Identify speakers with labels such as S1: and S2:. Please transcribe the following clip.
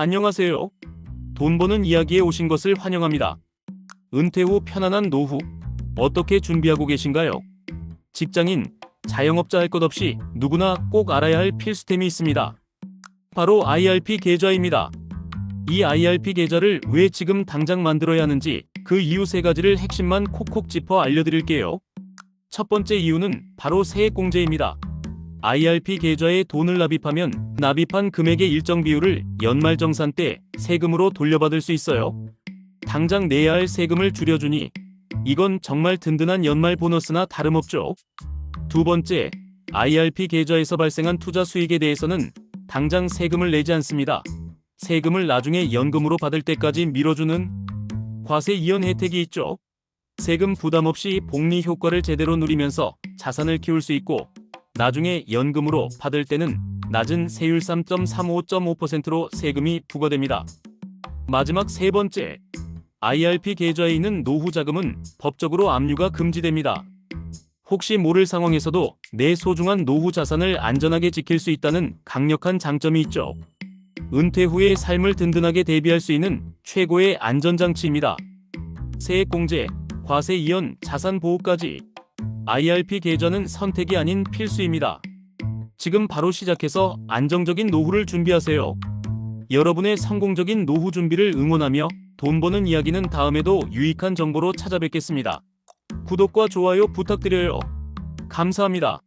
S1: 안녕하세요. 돈 버는 이야기에 오신 것을 환영합니다. 은퇴 후 편안한 노후 어떻게 준비하고 계신가요? 직장인, 자영업자 할 것 없이 누구나 꼭 알아야 할 필수템이 있습니다. 바로 IRP 계좌입니다. 이 IRP 계좌를 왜 지금 당장 만들어야 하는지 그 이유 세 가지를 핵심만 콕콕 짚어 알려드릴게요. 첫 번째 이유는 바로 세액공제입니다. IRP 계좌에 돈을 납입하면 납입한 금액의 일정 비율을 연말정산 때 세금으로 돌려받을 수 있어요. 당장 내야 할 세금을 줄여주니 이건 정말 든든한 연말 보너스나 다름없죠. 두 번째, IRP 계좌에서 발생한 투자 수익에 대해서는 당장 세금을 내지 않습니다. 세금을 나중에 연금으로 받을 때까지 미뤄주는 과세 이연 혜택이 있죠. 세금 부담 없이 복리 효과를 제대로 누리면서 자산을 키울 수 있고 나중에 연금으로 받을 때는 낮은 세율 3.35.5%로 세금이 부과됩니다. 마지막 세 번째, IRP 계좌에 있는 노후 자금은 법적으로 압류가 금지됩니다. 혹시 모를 상황에서도 내 소중한 노후 자산을 안전하게 지킬 수 있다는 강력한 장점이 있죠. 은퇴 후의 삶을 든든하게 대비할 수 있는 최고의 안전장치입니다. 세액공제, 과세 이연, 자산 보호까지 IRP 계좌는 선택이 아닌 필수입니다. 지금 바로 시작해서 안정적인 노후를 준비하세요. 여러분의 성공적인 노후 준비를 응원하며 돈 버는 이야기는 다음에도 유익한 정보로 찾아뵙겠습니다. 구독과 좋아요 부탁드려요. 감사합니다.